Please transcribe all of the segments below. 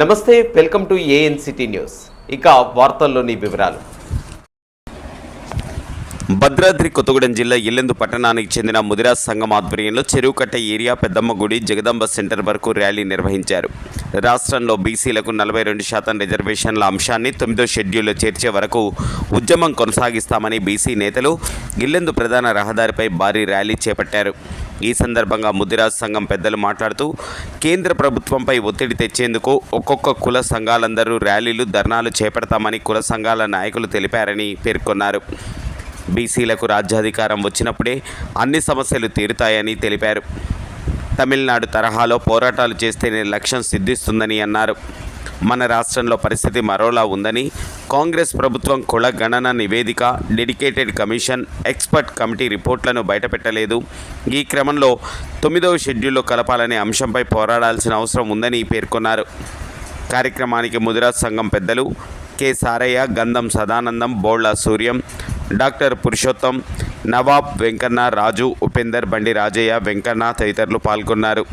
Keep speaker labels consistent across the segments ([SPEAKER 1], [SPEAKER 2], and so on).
[SPEAKER 1] నమస్తే welcome to AN city news. ఇక వార్తల్లోని వివరాలు. భద్రాద్రి కొత్తగూడెం జిల్లా ఇల్లెందు పట్టణానికి చెందిన ముదిరాజ్ సంఘం ఆధ్వర్యంలో చెరువుకట్ట ఏరియా పెద్దమ్మ గుడి జగదంబ సెంటర్ వరకు ర్యాలీ నిర్వహించారు. రాష్ట్రంలో బీసీలకు నలభై రెండు శాతం రిజర్వేషన్ల అంశాన్ని తొమ్మిదో షెడ్యూల్లో చేర్చే వరకు ఉద్యమం కొనసాగిస్తామని బీసీ నేతలు ఇల్లెందు ప్రధాన రహదారిపై భారీ ర్యాలీ చేపట్టారు. ఈ సందర్భంగా ముదిరాజ్ సంఘం పెద్దలు మాట్లాడుతూ కేంద్ర ప్రభుత్వంపై ఒత్తిడి తెచ్చేందుకు ఒక్కొక్క కుల సంఘాలందరూ ర్యాలీలు ధర్నాలు చేపడతామని కుల సంఘాల నాయకులు తెలిపారని పేర్కొన్నారు. బీసీలకు రాజ్యాధికారం వచ్చినప్పుడే అన్ని సమస్యలు తీరుతాయని తెలిపారు. తమిళనాడు తరహాలో పోరాటాలు చేస్తేనే లక్ష్యం సిద్ధిస్తుందని అన్నారు. మన రాష్ట్రంలో పరిస్థితి మరోలా ఉందని కాంగ్రెస్ ప్రభుత్వం కుల గణన నివేదిక డెడికేటెడ్ కమిషన్ ఎక్స్పర్ట్ కమిటీ రిపోర్ట్లను బయటపెట్టలేదు. ఈ క్రమంలో తొమ్మిదవ షెడ్యూల్లో కలపాలనే అంశంపై పోరాడాల్సిన అవసరం ఉందని పేర్కొన్నారు. కార్యక్రమానికి ముదిరాజ్ సంఘం పెద్దలు కె సారయ్య గంధం సదానందం బోళ్ళ సూర్యం డాక్టర్ పురుషోత్తం నవాబ్ వెంకన్న రాజు ఉపేందర్ బండి రాజయ్య వెంకన్న తదితరులు పాల్గొన్నారు.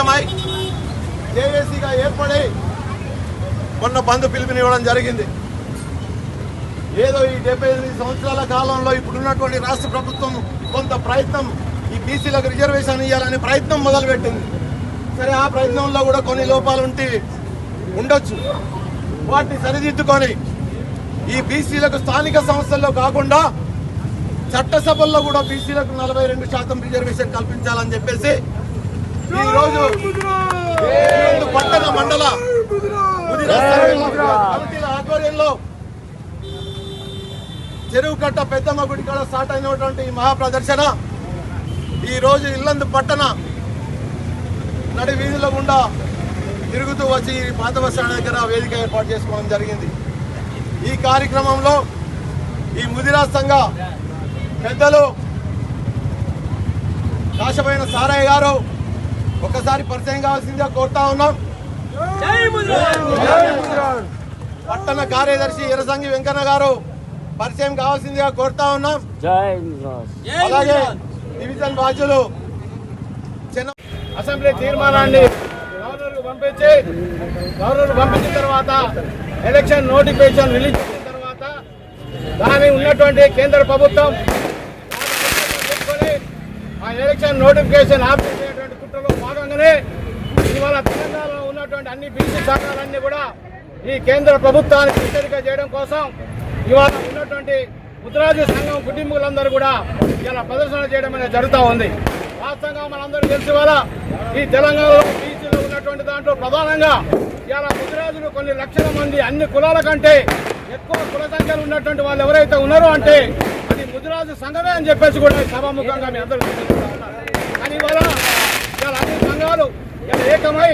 [SPEAKER 2] ఐక్యమై జేఏసీగా ఏర్పడి మొన్న బంధు పిలుపునివ్వడం జరిగింది. ఏదో ఈ డెబ్బై ఎనిమిది సంవత్సరాల కాలంలో ఇప్పుడున్నటువంటి రాష్ట్ర ప్రభుత్వం కొంత ప్రయత్నం ఈ బీసీలకు రిజర్వేషన్ ఇవ్వాలనే ప్రయత్నం మొదలుపెట్టింది. సరే ఆ ప్రయత్నంలో కూడా కొన్ని లోపాలు ఉంటే ఉండొచ్చు. వాటిని సరిదిద్దుకొని ఈ బీసీలకు స్థానిక సంస్థల్లో కాకుండా చట్టసభల్లో కూడా బీసీలకు నలభై రెండు శాతం రిజర్వేషన్ కల్పించాలని చెప్పేసి ఈరోజు పట్టణ మండల కమిటీల ఆధ్వర్యంలో చెరువు కట్ట పెద్దమ్మ గుడి కూడా స్టార్ట్ అయినటువంటి ఈ మహాప్రదర్శన. ఈరోజు ఈ రోజు ఇల్లందు పట్టణ నడి వీధుల గుండా తిరుగుతూ వచ్చి ఈ పాత దగ్గర వేదిక ఏర్పాటు చేసుకోవడం జరిగింది. ఈ కార్యక్రమంలో ఈ ముదిరా సంఘ పెద్దలు కాశమైన సారయ్య గారు ఒకసారి పరిచయం కావాల్సిందిగా కోరుతా ఉన్నాం. పట్టణ కార్యదర్శి ఎర్రసంగి వెంకన్న గారు పరిచయం కావాల్సిందిగా కోరుతా ఉన్నాం. అలాగే డివిజన్ బాధ్యులు చిన్న
[SPEAKER 3] అసెంబ్లీ తీర్మానాన్ని గవర్నర్కు పంపించి గవర్నర్ పంపించిన తర్వాత ఎలక్షన్ నోటిఫికేషన్ రిలీజ్ చేసిన తర్వాత దాని ఉన్నటువంటి కేంద్ర ప్రభుత్వం ఆ ఎలక్షన్ నోటిఫికేషన్ ఆఫ్ చేసేటువంటి భాగంగానే ఇవాళ తెలంగాణలో ఉన్నటువంటి అన్ని బీసీ సంఘాలన్నీ కూడా ఈ కేంద్ర ప్రభుత్వానికి హెచ్చరిక చేయడం కోసం ఇవాళ ఉన్నటువంటి ముద్రాజు సంఘం కుటుంబీకులందరూ కూడా ఇలా ప్రదర్శన చేయడం అనేది జరుగుతూ ఉంది. వాస్తవంగా మనందరూ తెలిసి వాళ్ళ ఈ తెలంగాణలో బీసీలో ఉన్నటువంటి దాంట్లో ప్రధానంగా ఇలా ముద్రాజులు కొన్ని లక్షల మంది అన్ని కులాల కంటే ఎక్కువ కుల సంఖ్యలు ఉన్నటువంటి వాళ్ళు ఎవరైతే ఉన్నారో అంటే అది ముద్రాజు సంఘమే అని చెప్పేసి కూడా సభాముఖంగా మీ అందరూ గుర్తిస్తూ ఉన్నారు. కానీ ఇవాళ ఇలా అన్ని సంఘాలు ఇలా ఏకమై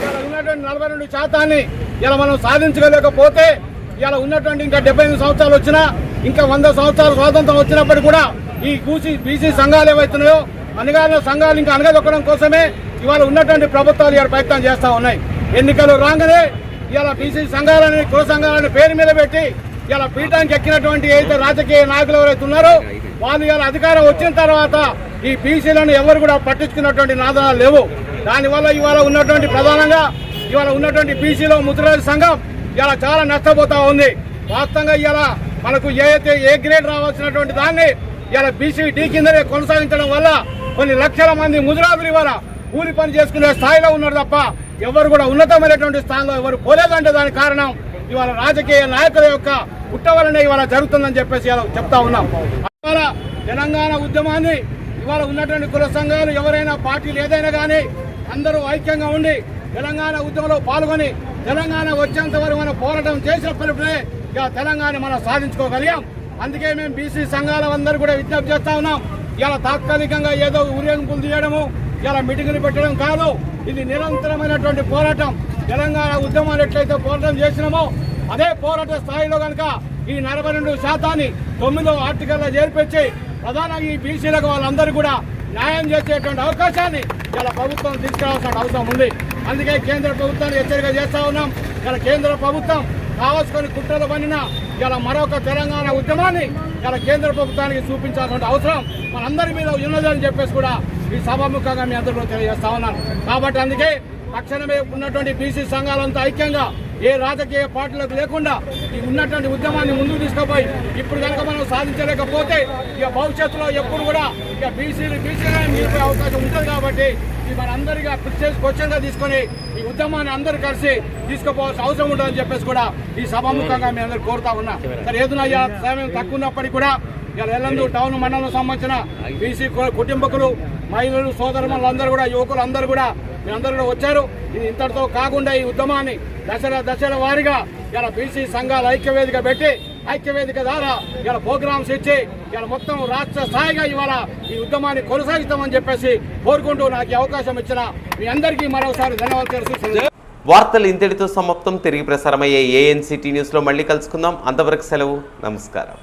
[SPEAKER 3] ఇలా ఉన్నటువంటి నలభై రెండు శాతాన్ని ఇలా మనం సాధించగలేకపోతే ఇలా ఉన్నటువంటి ఇంకా డెబ్బై ఎనిమిది సంవత్సరాలు వచ్చినా ఇంకా వంద సంవత్సరాలు స్వాతంత్రం వచ్చినప్పటికీ కూడా ఈ కూసి బీసీ సంఘాలు ఏవైతున్నాయో అనగానే సంఘాలు ఇంకా అనగదొక్కడం కోసమే ఇవాళ ఉన్నటువంటి ప్రభుత్వాలు ఇలా ప్రయత్నం చేస్తూ ఉన్నాయి. ఎన్నికలు రాగానే ఇలా బీసీ సంఘాలని కుల సంఘాలని పేరు మీద పెట్టి ఇలా పీఠానికి ఎక్కినటువంటి ఏదైతే రాజకీయ నాయకులు ఎవరైతే ఉన్నారో వాళ్ళు ఇలా అధికారం వచ్చిన తర్వాత ఈ బీసీలను ఎవరు కూడా పట్టించుకున్నటువంటి నాదనాలు లేవు. దానివల్ల ఇవాళ ఉన్నటువంటి ప్రధానంగా ఇవాళ ఉన్నటువంటి బీసీలో ముద్రరాజు సంఘం ఇలా చాలా నష్టపోతా ఉంది. వాస్తవంగా ఇలా మనకు ఏ అయితే ఏ గ్రేడ్ రావాల్సినటువంటి దాన్ని ఇలా బీసీ డి కిందనే కొనసాగించడం వల్ల కొన్ని లక్షల మంది ముద్రాజులు ఇవాళ కూలి పని చేసుకునే స్థాయిలో ఉన్నారు తప్ప ఎవరు కూడా ఉన్నతమైనటువంటి స్థానంలో ఎవరు పోలేదంటే దానికి కారణం ఇవాళ రాజకీయ నాయకుల యొక్క పుట్ట వలనే ఇవాళ జరుగుతుందని చెప్పేసి ఇలా చెప్తా ఉన్నాం. ఇవాళ తెలంగాణ ఉద్యమాన్ని ఇవాళ ఉన్నటువంటి కుల సంఘాలు ఎవరైనా పార్టీలు ఏదైనా కానీ అందరూ ఐక్యంగా ఉండి తెలంగాణ ఉద్యమంలో పాల్గొని తెలంగాణ వచ్చేంత వరకు మనం పోరాటం చేసినప్పుడే ఇక తెలంగాణ మనం సాధించుకోగలిగాం. అందుకే మేము బీసీ సంఘాల అందరూ కూడా విజ్ఞప్తి చేస్తా ఉన్నాం. ఇలా తాత్కాలికంగా ఏదో ఊరేగింపులు తీయడము ఇలా మీటింగులు పెట్టడం కాదు. ఇది నిరంతరమైనటువంటి పోరాటం. తెలంగాణ ఉద్యమాలు ఎట్లయితే పోరాటం చేసినామో అదే పోరాట స్థాయిలో కనుక ఈ నలభై రెండు శాతాన్ని తొమ్మిదో ఆర్టికల్లో చేర్పించి ప్రధానంగా ఈ బీసీలకు వాళ్ళందరూ కూడా న్యాయం చేసేటువంటి అవకాశాన్ని ఇలా ప్రభుత్వం తీసుకురావాల్సిన అవసరం ఉంది. అందుకే కేంద్ర ప్రభుత్వాన్ని హెచ్చరిక చేస్తా ఉన్నాం. ఇలా కేంద్ర ప్రభుత్వం కావాల్సుకొని కుట్రలు పనిన ఇలా మరొక తెలంగాణ ఉద్యమాన్ని ఇలా కేంద్ర ప్రభుత్వానికి చూపించాల్సిన అవసరం మనందరి మీద ఉన్నదని చెప్పేసి కూడా ఈ సభాముఖంగా మీ అందరిలో తెలియజేస్తా ఉన్నాను. కాబట్టి అందుకే తక్షణమే ఉన్నటువంటి బీసీ సంఘాలంతా ఐక్యంగా ఏ రాజకీయ పార్టీలకు లేకుండా ఈ ఉన్నటువంటి ఉద్యమాన్ని ముందుకు తీసుకుపోయి ఇప్పుడు కనుక మనం సాధించలేకపోతే ఇక భవిష్యత్తులో ఎప్పుడు కూడా ఇక బీసీలు బీసీలే నిలిపే అవకాశం ఉంటుంది కాబట్టి ఇది మనందరిగా క్వశ్చన్గా తీసుకొని ఈ ఉద్యమాన్ని అందరూ కలిసి తీసుకుపోవాల్సిన అవసరం ఉంటుందని చెప్పేసి కూడా ఈ సభాముఖంగా మీ అందరు కోరుతా ఉన్నా. సరే ఏదైనా సమయం తక్కువ ఉన్నప్పటికీ కూడా ఇలా ఎల్లందు టౌన్ మండలం సంబంధించిన బీసీ కుటుంబకులు మహిళలు సోదరులందరూ కూడా యువకులు అందరూ కూడా మీరందరూ కూడా వచ్చారు. ఇది ఇంతటితో కాకుండా ఈ ఉద్యమాన్ని దశల దశల వారీగా ఇలా బీసీ సంఘాల ఐక్యవేదిక పెట్టి ఐక్యవేదిక ద్వారా ఇలా ప్రోగ్రామ్స్ ఇచ్చి ఇలా మొత్తం రాష్ట్ర స్థాయిగా ఇవాళ ఈ ఉద్యమాన్ని కొనసాగిస్తామని చెప్పేసి కోరుకుంటూ నాకు అవకాశం ఇచ్చిన మీ అందరికీ మరోసారి ధన్యవాదాలు తెలుసు
[SPEAKER 4] వార్తలు ఇంతటితో సమాప్తం. తిరిగి ప్రసారమయ్యే ఏఎన్సిటీ న్యూస్లో మళ్ళీ కలుసుకుందాం. అంతవరకు సెలవు. నమస్కారం.